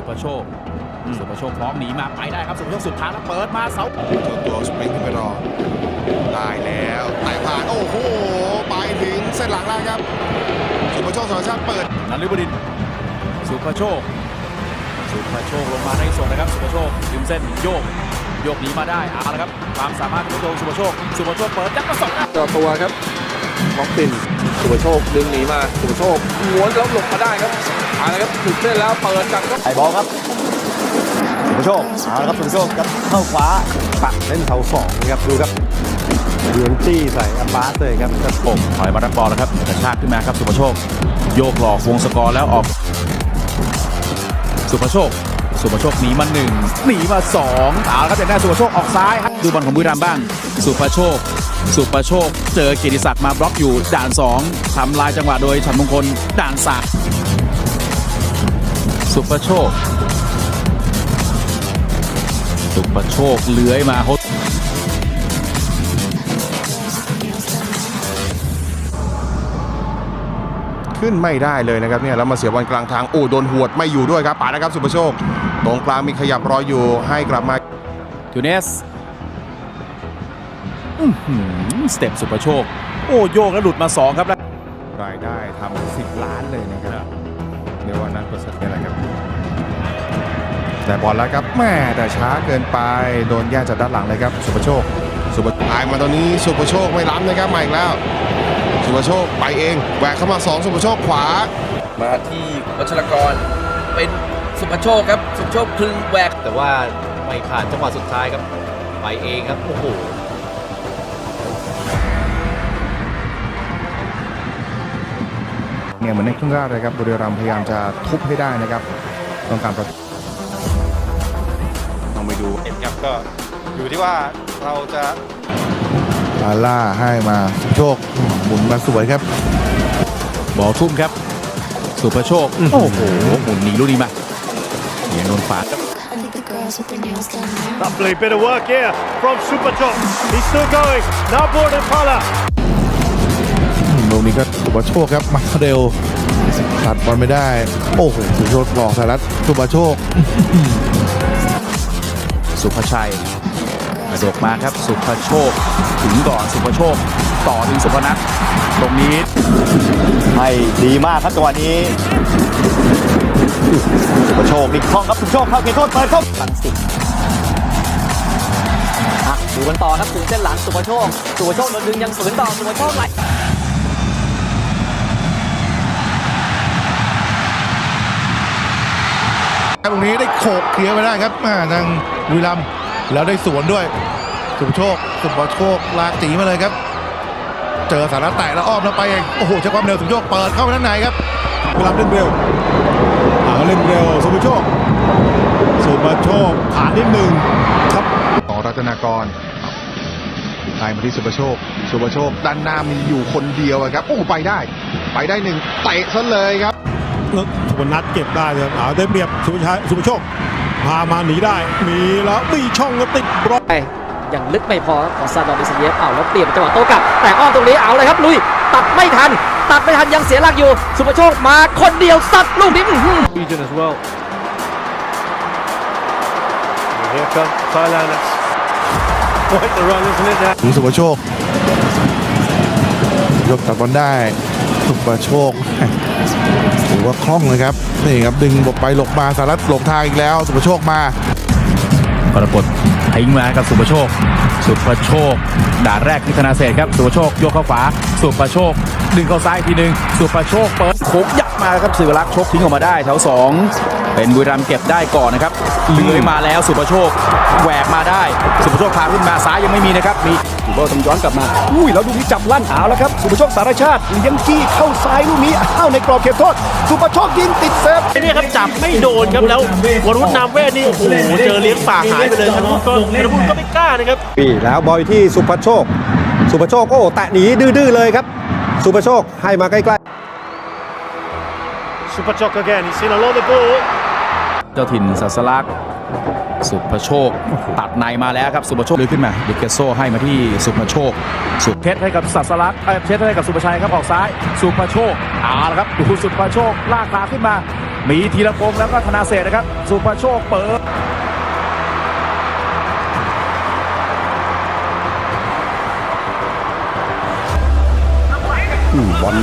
สุภโชค สุภโชคคล้องหนีมาไปได้ครับ สุภโชคสุดท้ายแล้วเปิดมาเสาเจ้าตัวสปริงขึ้นไปรอได้แล้วไต่ผ่านโอ้โหไปถึงเส้นหลังแล้วครับ สุภโชคสารชาติเปิดนันลิบดินทร์สุภโชค สุภโชคลงมาในส่วนนะครับ สุภโชคดึงเส้นโยกโยกหนีมาได้เอาละครับความสามารถของตัวสุภโชค สุภโชคเปิดยัดกระสอบต่อตัวครับม็อกตินสุภโชคดึงหนีมาสุภโชคม้วนแล้วหลบมาได้ครับ เอาละครับถึงเส้นแล้วเปิดจังก็ไอบอลครับสุภโชคเอาละครับสุภโชคครับเข้าขวาปักเล่นเสาสองนะครับดูครับเวียนจี้ใส่อับบาสเลยครับจะโป่งถอยมารับบอลแล้วครับกระชากขึ้นมาครับสุภโชค โยกหลอกวงสกอร์แล้วออก สุภโชค สุภโชคหนีมาหนึ่งหนีมาสองเอาละครับจากได้สุภโชคออกซ้ายครับดูบอลของบุรีรัมย์บ้าง สุภโชค สุภโชค เจอเกียรติศักดิ์มาบล็อกอยู่ด่านสองทำลายจังหวะโดยฉันมงคลด่านสาม สุภโชค สุภโชคเลื้อยมาโฮขึ้นไม่ได้เลยนะครับเนี่ยแล้วมาเสียบอลกลางทางโอ้โดนหวดไม่อยู่ด้วยครับป่าดนะครับสุภโชค ตรงกลางมีขยับรออยู่ให้กลับมาทูเนสอื้อหือสเต็ปสุภโชค โอ้โยกแล้วหลุดมา 2 ครับแล้วรายได้ทำสิบล้านเลยนะครับียววันนั้นประเสริฐนี่แหละครับแต่บอลแล้วครับแม่แต่ช้าเกินไปโดนแย่จากด้านหลังเลยครับ สุภโชค สุภตายมาตอนนี้สุภโชคไม่ล้ำนะครับมาอีกแล้ว สุภโชคไปเองแหวกเข้ามาสองสุภโชคขวา มาที่วัชรกรเป็นสุภโชคครับสุภโชคคลึงแหวกแต่ว่าไม่ผ่านจังหวะสุดท้ายครับ ไปเองครับโอ้โห เนี่ยเหมือนในครึ่งแรกเลยครับบุรีรัมย์พยายามจะทุบให้ได้นะครับต้องการประตูต้องไปดูเห็นครับก็อยู่ที่ว่าเราจะลาล่าให้มาสุภโชคหมุนมาสวยครับ บอลทุ่มครับ สุภโชค โอ้โหหมุนหนีลูกนี้มาเหียงโดนฝาดครับ I think the girls with their nails done now. Lovely bit of work here from Superchop. He's still going. Now Borden Pala. ลู กนี้ก็สุภโชคครับมาเร็วตัดบอลไม่ได้ โอ้โหสุภโชคหลอกสารัตสุภโชค สุภชัยกระโดดมาครับ สุภโชค ถึงก่อนสุภโชค ต่อถึงสุพนัทตรงนี้ให้ดีมากครับจังหวะนี้ สุภโชคนี่คล่องครับสุภโชคเข้าเขตโทษเปิดเข้าลังสิตอะดูกันต่อครับถึงเส้นหลังสุภโชค สุภโชคโดนดึงยังสวนต่อสุภโชคไหล ตรงนี้ได้โขกเคลียร์ไปได้ครับมาทางบุรีรัมย์แล้วได้สวนด้วย สุภโชค สุภโชค ลากตีมาเลยครับ เจอสาระแตะแล้วอ้อมแล้วไปเองโอ้โหใช้ความเร็วสุภโชคเปิดเข้าไปด้านในครับบุรีรัมย์เล่นเร็วอ่าเล่นเร็ว สุภโชค สุภโชคผ่านนิดหนึ่งครับต่อรัตนากรไล่มาที่สุภโชค สุภโชค ด้านหน้ามีอยู่คนเดียวอะครับ โอ้ ไปได้ ไปได้หนึ่งเตะซะเลยครับ แล้วสุพนัทเก็บได้เลยเอาได้เปรียบสุภชัยสุภโชคพามาหนีได้ มีแล้วมีช่องก็ติดบล็อกไปยังลึกไม่พอครับของซาดอนดิสเนียฟเอาแล้วเปลี่ยนเป็นจังหวะโต้กลับ แต่อ้อมตรงนี้เอาเลยครับลุยตัดไม่ทัน ตัดไม่ทันยังเสียหลักอยู่ สุภโชคมาคนเดียวซัดลูกนี้อื้อหือ region as well here come Thailand that's quite the run isn't it now ถึงสุภโชคยกตัดบอลได้ สุภโชค ถือว่าคล่องเลยครับนี่ครับดึงหลบไปหลบมาสารัตหลบทางอีกแล้ว สุภโชคมากรกฎทิ้งมากับสุภโชค สุภโชคด่านแรกที่ธนาเศษครับ สุภโชคโยกเข้าขวา สุภโชคดึงเข้าซ้ายอีกทีหนึ่งสุภโชคเปิดโค้งยัด มาครับสื่อรักษ์ชกทิ้งออกมาได้แถวสองเป็นบุรีรัมย์เก็บได้ก่อนนะครับเลื้อยมาแล้วสุภโชคแหวกมาได้ สุภโชคพาขึ้นมาซ้ายยังไม่มีนะครับมีสุภโชคทำย้อนกลับมาอุ้ยแล้วลูกนี้จับลั่นเอาแล้วครับสุภโชคสารชาติเลี้ยงจี้เข้าซ้ายลูกนี้อ้าวในกรอบเขตโทษ สุภโชคยิงติดเซฟเนี่ยครับจับไม่โดนครับแล้ววรวุฒินามเวทนี่โอ้โหเจอเลี้ยงปากหายไปเลยธนุก็ธนุก็ไม่กล้านะครับปีแล้วบอลที่สุภโชค สุภโชคโอ้แตะหนีดื้อๆเลยครับ สุภโชคให้มาใกล้ๆ Superchok again he's seen a lot of the ball เจ้าถิ่นสัสลักษณ์สุภโชค ตัดในมาแล้วครับ สุภโชคเลยขึ้นมาเดกเกโซให้มาที่สุภโชค สุเพชรให้กับสัสลักษณ์เอ้ยเพชรให้กับสุภชัยครับออกซ้าย สุภโชคเอาละครับดูสุภโชคลากขาขึ้นมา มีธีรพงษ์แล้วก็ธนาเศรษฐ์นะครับ สุภโชคเปิด บอล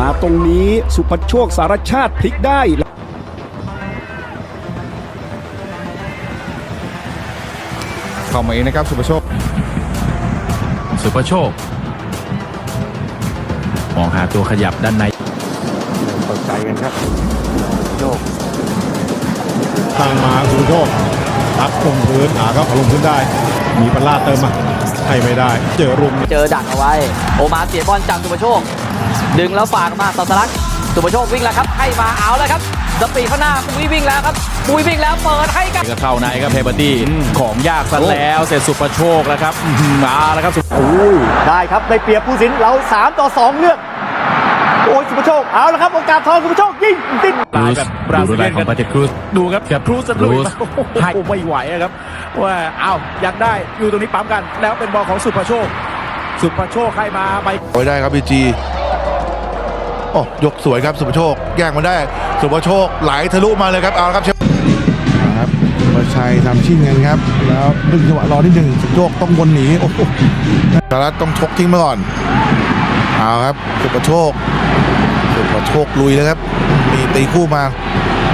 มาตรงนี้สุภโชคสารชาติพลิกได้เข้ามาเองนะครับสุภโชค สุภโชค มองหาตัวขยับด้านในเปิดใจกันครับโชคทางมาสุภโชคพักลงพื้นหาครับลงพื้นได้ มีปัลลาดเติมมาให้ไม่ได้ เจอรุม เจอดักเอาไว้ โอมาเสียบอลจากสุภโชค ดึงแล้วฝากมาต่อสลักสุภโชควิ่งแล้วครับให้มาเอาแล้วครับสปีดข้างหน้าปุ้ยวิ่งแล้วครับปุ้ยวิ่งแล้วเปิดให้กับก็เข้าในครับเพเบอร์ตี้ของยากซะแล้วเสร็จสุภโชคแล้วครับอื้อหือมาแล้วครับสุอุ้ยได้ครับได้เปรียบผู้สินเรา 3 ต่อ 2 เลือกโอ้ยสุภโชคเอาละครับโอกาสทองสุภโชคยิงติดลายแบบบราซิเลียนดูดูลายของปาเตครูสดูครับกับครูสจะลุยโอ้โหไม่ไหวอะครับว่าอ้าวอยากได้อยู่ตรงนี้ปั๊มกันแล้วเป็นบอลของสุภโชค สุภโชคให้มาไปไว้ได้ครับบีจีโอ้ยกสวยครับสุภโชคแย่งมาได้ สุภโชคไหลทะลุมาเลยครับเอาละครับเชฟครับสุภชัยทำชิ่งกันครับ แล้วดึงจังหวะรอนิดหนึ่งสุภโชคต้องวนหนีโอ้โหสารัตต้องชกทิ้งมาก่อนเอาครับสุภโชคสุภโชคลุยเลยครับ มีตีคู่มา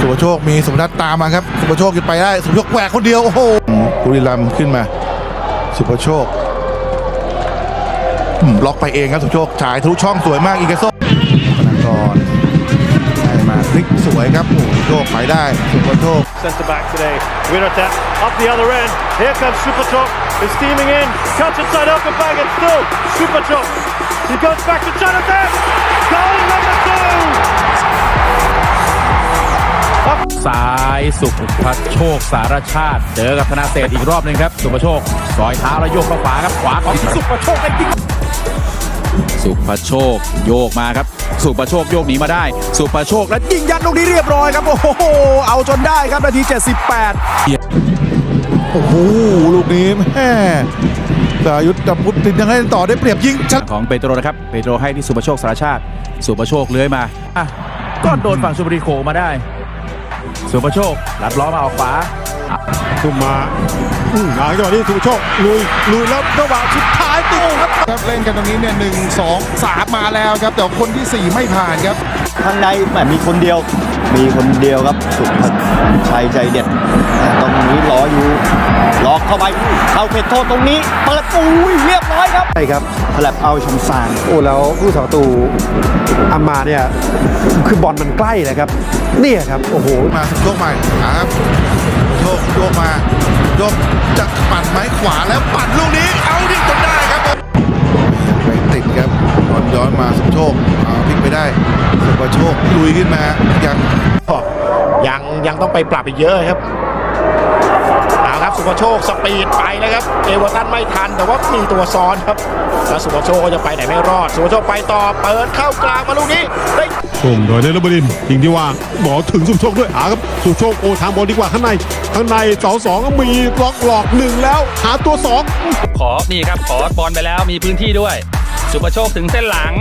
สุภโชคมีสุภทัศน์ตามมาครับสุภโชคหยุดไปได้สุภโชคแหวกคนเดียวโอ้โหบุรีรัมย์ขึ้นมา สุภโชคอืมล็อกไปเองครับสุภโชคฉายทะลุช่องสวยมากอีกาโซ่ วยครับโอ้โหโชคไปได้สุภโชค Centre back today. Wirata up the other end. Here comes Superchok. He's steaming in. Cuts inside open bag and still Superchok. He goes back to Jonathan. Goal number two. ซ้ายสุภโชคสารชาติ เจอกับธนาเศรษฐ์อีกรอบหนึ่งครับ สุภโชคซอยเท้าแล้วโยกเข้าขวาครับขวาของสุภโชคได้ยิง สุภโชคโยกมาครับ สุภโชคโยกหนีมาได้ สุภโชคแล้วยิงยัดลูกนี้เรียบร้อยครับ โอ้โห เอาจนได้ครับนาที 78 โอ้โห ลูกนี้แม่สายุทธดับพุทธินยังให้ต่อได้เปรียบยิงชัดของเปโตรนะครับ เปโตรให้ที่สุภโชคสารชาติ สุภโชคเลื้อยมาอะก็โดนฝั่งชลบุรีโขมาได้ สุภโชคลัดล้อมาออกขวาทุ่มมาอื้อหาจังหวะนี้สุภโชคลุยลุยแล้วจังหวะสุดท้ายติด ครับครับเล่นกันตรงนี้เนี่ยหนึ่งสองสามมาแล้วครับ แต่คนที่สี่ไม่ผ่านครับข้างในแหมมีคนเดียว มีคนเดียวครับสุภชัยใจเด็ดแต่ตรงนี้รออยู่ล็อกเข้าไปเข้าเขตโทษตรงนี้เปิดอุ้ยเรียบร้อยครับใช่ครับแผลบเอาชมซานโอ้แล้วผู้สาประตูอามาเนี่ยคือบอลมันใกล้เลยครับ เนี่ยครับ โอ้โห มาโยกใหม่ครับโยกโยกมา โยกจะปั่นไม้ขวาแล้วปั่นลูกนี้ เอาดิจนได้ครับไปติดครับบอลย้อนมาสุภโชคเอาพลิกไปได้สุภโชคลุยขึ้นมายังยังยังต้องไปปรับอีกเยอะครับเอา ครับ สุภโชคสปีดไปแล้วครับ เอเวอร์ตันไม่ทันแต่ว่ามีตัวซ้อนครับ แล้วสุภโชคก็จะไปไหนไม่รอด สุภโชคไปต่อเปิดเข้ากลางมาลูกนี้ได้ส่งโดยเนรบดินยิงที่ว่างบอกถึงสุภโชคด้วยหาครับสุภโชคโอทางบอลดีกว่าข้างในข้างในเสาสองก็มีล็อกหลอกหนึ่งแล้วหาตัวสองขอนี่ครับขอบอลไปแล้วมีพื้นที่ด้วยสุประโชคถึงเส้นหลัง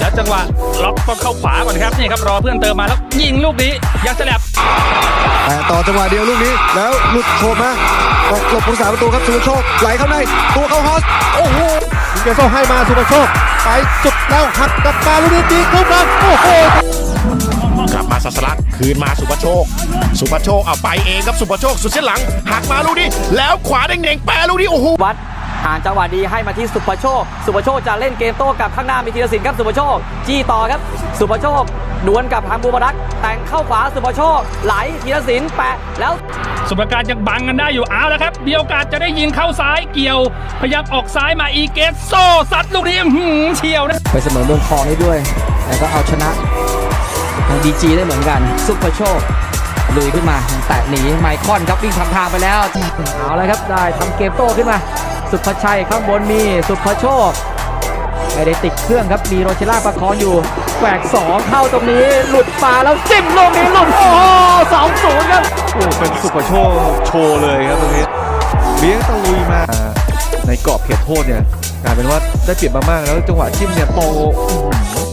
แล้วจังหวะล็อกก็เข้าขวาก่อนครับนี่ครับรอเพื่อนเติมมาแล้วยิงลูกนี้ยังแสลบ แต่ต่อจังหวะเดียวลูกนี้ แล้วหลุดโฉบมาหลบผู้รักษาประตูครับสุภโชคไหลเข้าในตัวเข้าฮอสโอ้โหเกโซให้มาสุภโชคไปจุดแล้วหักกลับมาลูกนี้ตีขึ้นมาโอ้โหกลับมาสัสลักคืนมาสุภโชค สุภโชคเอาไปเองครับสุภโชคสุดเส้นหลังหักมาลูกนี้แล้วขวาเด้งๆแปรลูกนี้โอ้โหวัดห่างจังหวะดีให้มาที่สุภโชค สุภโชคจะเล่นเกมโต้กับข้างหน้ามีธีรศิลป์ครับสุภโชค จี้ต่อครับ สุภโชค ดวลกับทางบูมรักษ์แต่งเข้าขวาสุภโชค ไหลธีรศิลป์แปะแล้ว สุประการยังบังกันได้อยู่เอาแล้วครับมีโอกาสจะได้ยิงเข้าซ้ายเกี่ยว พยายามออกซ้ายมาอีเกสโซซัดลูกนี้อื้อหือเฉียวนะไปเสมอเมืองทองได้ด้วยแล้วก็เอาชนะทางดีจีได้เหมือนกัน ซุปเปอร์โชคลุยขึ้นมาแตะหนีไมคอนครับวิ่งทำทางไปแล้วเอาเลยครับได้ทำเกมโต้ขึ้นมา สุภชัยข้างบนมีสุภโชค ไม่ได้ติดเครื่องครับ มีโรเชล่าประคองอยู่แหวกสองเข้าตรงนี้ หลุดป่าแล้วจิ้มลูกนี้หลุด โอ้สองศูนย์ครับ โอ้เป็นสุปโชคโชว์เลยครับตรงนี้เลี้ยงตะลุยมา ในกรอบเขตโทษเนี่ยกลายเป็นว่าได้เปรียบมากๆแล้วจังหวะจิ้มเนี่ยโตอื้อหือ